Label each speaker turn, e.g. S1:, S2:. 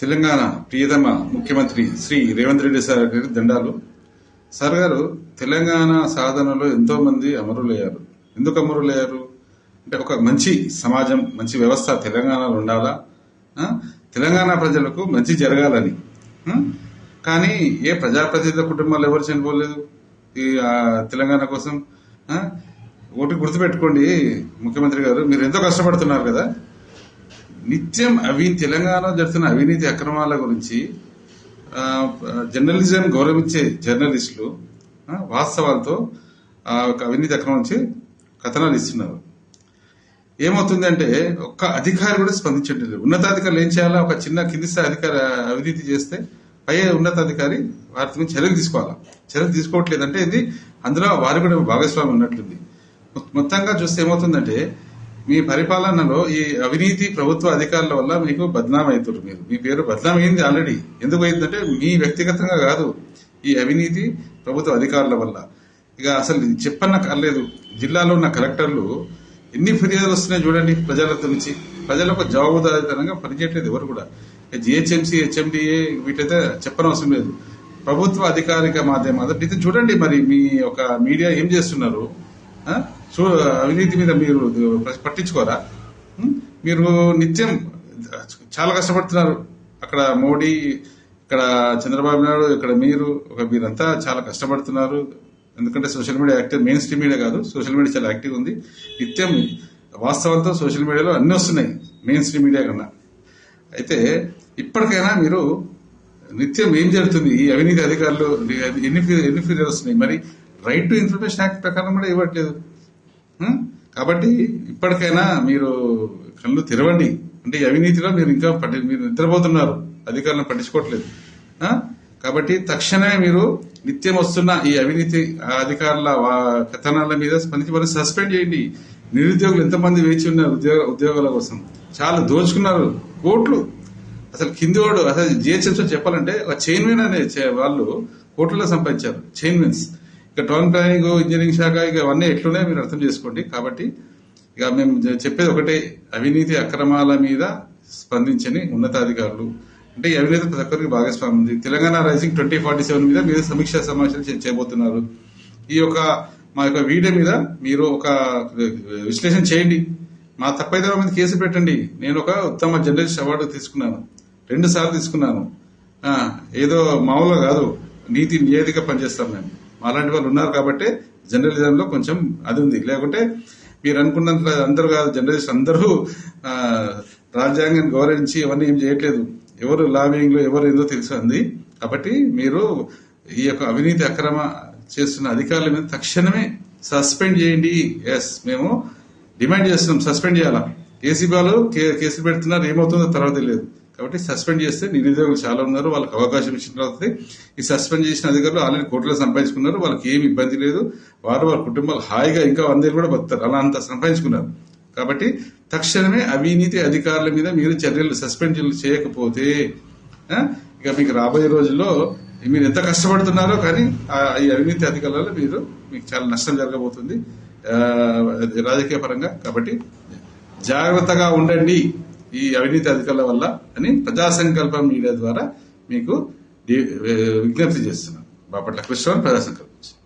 S1: తెలంగాణ ప్రియతమ ముఖ్యమంత్రి శ్రీ రేవంత్ రెడ్డి సార్ గారి దండాలు. సార్ గారు తెలంగాణ సాధనలో ఎంతో మంది అమరులయ్యారు. ఎందుకు అమరులయ్యారు? అంటే ఒక మంచి సమాజం మంచి వ్యవస్థ తెలంగాణలో ఉండాలా? తెలంగాణ ప్రజలకు మంచి జరగాలని. కానీ ఏ ప్రజాప్రతినిధుల కుటుంబాలు ఎవరు చనిపోలేదు? ఈ తెలంగాణ కోసం. ఒకటి గుర్తుపెట్టుకోండి ముఖ్యమంత్రి గారు. మీరు ఎంతో కష్టపడుతున్నారు కదా. నిత్యం అవి తెలంగాణ జరుగుతున్న అవినీతి అక్రమాల గురించి జర్నలిజం గౌరవించే జర్నలిస్టులు వాస్తవాలతో ఆ ఒక అవినీతి అక్రమం నుంచి కథనాలు ఇస్తున్నారు. ఏమవుతుందంటే ఒక్క అధికారి కూడా స్పందించట్లేదు. ఉన్నతాధికారులు ఏం చేయాలా? ఒక చిన్న కింది స్థాయి అధికారి అవినీతి చేస్తే పై ఉన్నతాధికారి వారి మీద చర్యలు తీసుకోవాలా? చర్యలు తీసుకోవట్లేదంటే ఇది అందులో వారి కూడా భాగస్వామి ఉన్నట్లుంది. మొత్తంగా చూస్తే ఏమవుతుందంటే మీ పరిపాలనలో ఈ అవినీతి ప్రభుత్వ అధికారుల వల్ల మీకు బద్నాం అవుతారు మీరు. మీ పేరు బద్నాం అయింది ఆల్రెడీ ఎందుకు అయిందంటే మీ వ్యక్తిగతంగా కాదు. ఈ అవినీతి ప్రభుత్వ అధికారుల వల్ల. ఇక అసలు చెప్పన్న కర్లేదు జిల్లాలో ఉన్న కలెక్టర్లు ఎన్ని ఫిర్యాదులు వస్తున్నాయి చూడండి ప్రజల నుంచి. ప్రజలకు జవాబుదారితనంగా పనిచేయట్లేదు ఎవరు కూడా. జిహెచ్ఎంసీ హెచ్ఎండిఏ వీటైతే చెప్పనవసరం లేదు. ప్రభుత్వ అధికారిక మాధ్యమాలు. ఇది చూడండి మరి మీ ఒక మీడియా ఏం చేస్తున్నారు? సో అవినీతి మీద మీరు పట్టించుకోరా? మీరు నిత్యం చాలా కష్టపడుతున్నారు. అక్కడ మోడీ ఇక్కడ చంద్రబాబు నాయుడు ఇక్కడ మీరు ఒక మీరంతా చాలా కష్టపడుతున్నారు. ఎందుకంటే social media active mainstream media కాదు సోషల్ మీడియా చాలా యాక్టివ్ ఉంది. నిత్యం వాస్తవంతో సోషల్ మీడియాలో అన్ని వస్తున్నాయి మెయిన్ స్ట్రీమ్ మీడియా కన్నా. అయితే ఇప్పటికైనా మీరు నిత్యం ఏం జరుగుతుంది? ఈ అవినీతి అధికారులు ఎన్ని ఎన్ని ఫిర్యాదు వస్తున్నాయి? మరి రైట్ టు ఇన్ఫర్మేషన్ యాక్ట్ ప్రకారం కూడా ఇవ్వట్లేదు. కాబట్టి ఇప్పటికైనా మీరు కళ్ళు తెరవండి. అంటే ఈ అవినీతిలో మీరు ఇంకా పట్టి మీరు నిద్రపోతున్నారు. అధికారులను పట్టించుకోవట్లేదు. కాబట్టి తక్షణమే మీరు నిత్యం వస్తున్న ఈ అవినీతి అధికారుల వా- కథనాల మీద స్పందించి వారిని సస్పెండ్ చేయండి. నిరుద్యోగులు ఎంతమంది వేచి ఉన్నారు ఉద్యోగ ఉద్యోగాల కోసం? చాలా దోచుకున్నారు. కోట్లు. అసలు కింది వాడు అసలు జిహెచ్ఎంసీ చెప్పాలంటే ఒక చైన్మెన్ అనే వాళ్ళు కోట్లలో సంపాదించారు. చైన్మెన్స్. ఇక టౌన్ ప్లానింగ్ ఇంజనీరింగ్ శాఖ ఇక అవన్నీ ఎట్లున్నాయో మీరు అర్థం చేసుకోండి. కాబట్టి ఇక మేము చెప్పేది ఒకటే అవినీతి అక్రమాల మీద స్పందించని ఉన్నతాధికారులు. అంటే ఈ అవినీతి ప్రతి ఒక్కరికి భాగస్వామి ఉంది. Telangana rising twenty forty seven మీద మీరు సమీక్షా సమావేశాలు చేయబోతున్నారు. ఈ యొక్క మా యొక్క వీడియో మీద మీరు ఒక విశ్లేషణ చేయండి. మా తప్పైతే మీద కేసు పెట్టండి. నేను ఒక ఉత్తమ జర్నలిస్ట్ అవార్డు తీసుకున్నాను. రెండు సార్లు తీసుకున్నాను. ఏదో మామూలుగా కాదు. నీతి నివేదిక పనిచేస్తాం మేము. అలాంటి వాళ్ళు ఉన్నారు కాబట్టి జర్నలిజంలో కొంచెం అది ఉంది. లేకుంటే మీరు అనుకున్నంత అందరూ కాదు జర్నలిస్ట్ అందరూ రాజ్యాంగాన్ని గౌరవించి ఇవన్నీ ఏం చేయట్లేదు. ఎవరు లాబింగ్లో ఎవరు ఏదో తెలుసుంది కాబట్టి మీరు ఈ యొక్క అవినీతి అక్రమ చేస్తున్న అధికారుల మీద తక్షణమే సస్పెండ్ చేయండి. ఎస్ మేము డిమాండ్ చేస్తున్నాం సస్పెండ్ చేయాలా? కేసీబీ వాళ్ళు కేసులు పెడుతున్నారు ఏమవుతుందో తర్వాత తెలియదు. కాబట్టి సస్పెండ్ చేస్తే నిరుద్యోగులు చాలా ఉన్నారు వాళ్ళకి అవకాశం ఇచ్చిన తర్వాత ఈ సస్పెండ్ చేసిన అధికారులు ఆల్రెడీ కోర్టులో సంపాదించుకున్నారు వాళ్ళకి ఏమి ఇబ్బంది లేదు. వారు వారి కుటుంబాలు హాయిగా ఇంకా వందేళ్ళు కూడా బతుతారు అలా అంత సంపాదించుకున్నారు. కాబట్టి తక్షణమే అవినీతి అధికారుల మీద మీరు చర్యలు సస్పెండ్ చేయకపోతే ఇక మీకు రాబోయే రోజుల్లో మీరు ఎంత కష్టపడుతున్నారో కానీ ఆ ఈ అవినీతి అధికారులలో మీరు మీకు చాలా నష్టం జరగబోతుంది. రాజకీయ పరంగా. కాబట్టి జాగ్రత్తగా ఉండండి. ఈ అవినీతి అధికారుల వల్ల అని ప్రజా సంకల్పం మీడియా ద్వారా మీకు విజ్ఞప్తి చేస్తున్నాను బాపట్ల కృష్ణ ప్రజా సంకల్పం